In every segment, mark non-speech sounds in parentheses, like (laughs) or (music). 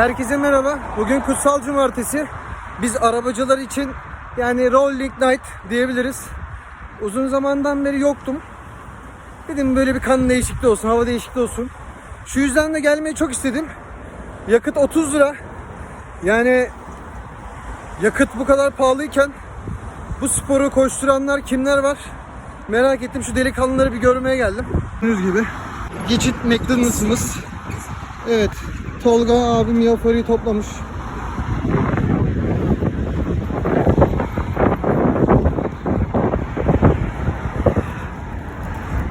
Herkese merhaba. Bugün Kutsal Cumartesi. Biz arabacılar için yani Rolling Night diyebiliriz. Uzun zamandan beri yoktum. Dedim böyle bir kan değişikliği olsun, hava değişikliği olsun. Şu yüzden de gelmeyi çok istedim. Yakıt 30 lira. Yani yakıt bu kadar pahalıyken bu sporu koşturanlar kimler var? Merak ettim şu delikanlıları bir görmeye geldim. Gördüğünüz gibi geçit McDonald's'ımız. Evet Tolga abim Yafarı'yı toplamış.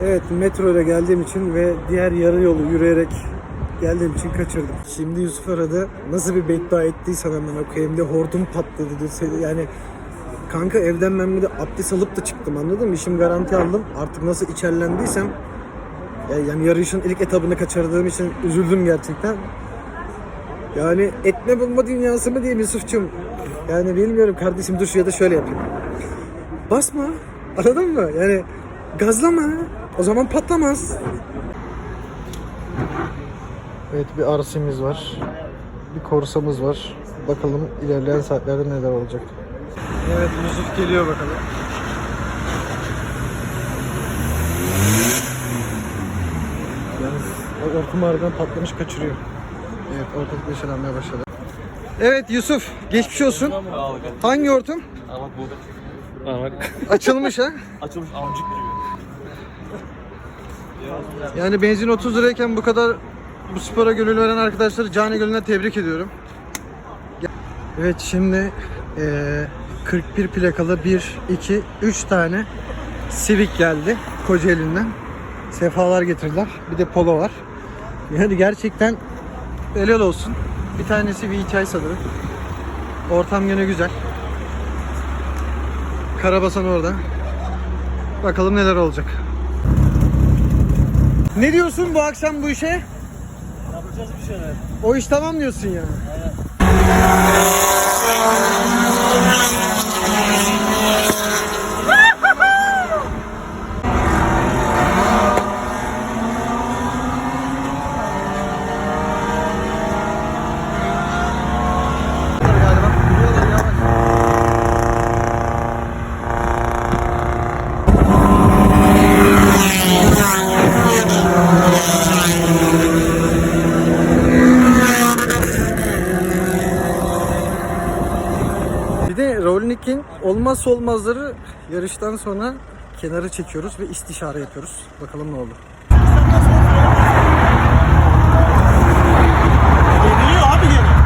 Evet metro ile geldiğim için ve diğer yarı yolu yürüyerek geldiğim için kaçırdım. Şimdi Yusuf aradı. Nasıl bir beddua ettiysen hemen okuyayım de hortum patladı deseydi. Yani kanka evden ben bir de abdest alıp da çıktım anladın mı? İşim garanti aldım. Artık nasıl içerlendiysem ya- yani yarışın ilk etabını kaçırdığım için üzüldüm gerçekten. Yani etme bulma dünyası mı diyeyim Yusuf'cum? Yani bilmiyorum kardeşim dur ya da şöyle yapayım. Basma. Anladın mı? Yani gazlama. O zaman patlamaz. Evet bir RC'miz var. Bir korsamız var. Bakalım ilerleyen saatlerde neler olacak. Evet Yusuf geliyor bakalım. Yalnız o harbiden patlamış kaçırıyor. Evet ortalık neşelenmeye başladı. Evet Yusuf geçmiş olsun. Hangi hortum? Aa bak bu. Aa bak. Açılmış ha. (laughs) Açılmış amcık gibi. Yani benzin 30 lirayken bu kadar bu spora gönül veren arkadaşları cani gönülden tebrik ediyorum. Evet şimdi eee 41 plakalı 1, 2, 3 tane Civic geldi Kocaeli'nden. Sefalar getirdiler. Bir de Polo var. Yani gerçekten helal olsun. Bir tanesi bir hikaye sanırım. Ortam gene güzel. Karabasan orada. Bakalım neler olacak. Ne diyorsun bu akşam bu işe? Yapacağız bir şeyler. O iş tamam diyorsun ya. Bir Rollnick'in olmazsa olmazları yarıştan sonra kenara çekiyoruz ve istişare yapıyoruz. Bakalım ne oldu. Geliyor abi gene.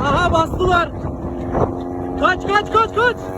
Aha bastılar. Kaç kaç kaç kaç.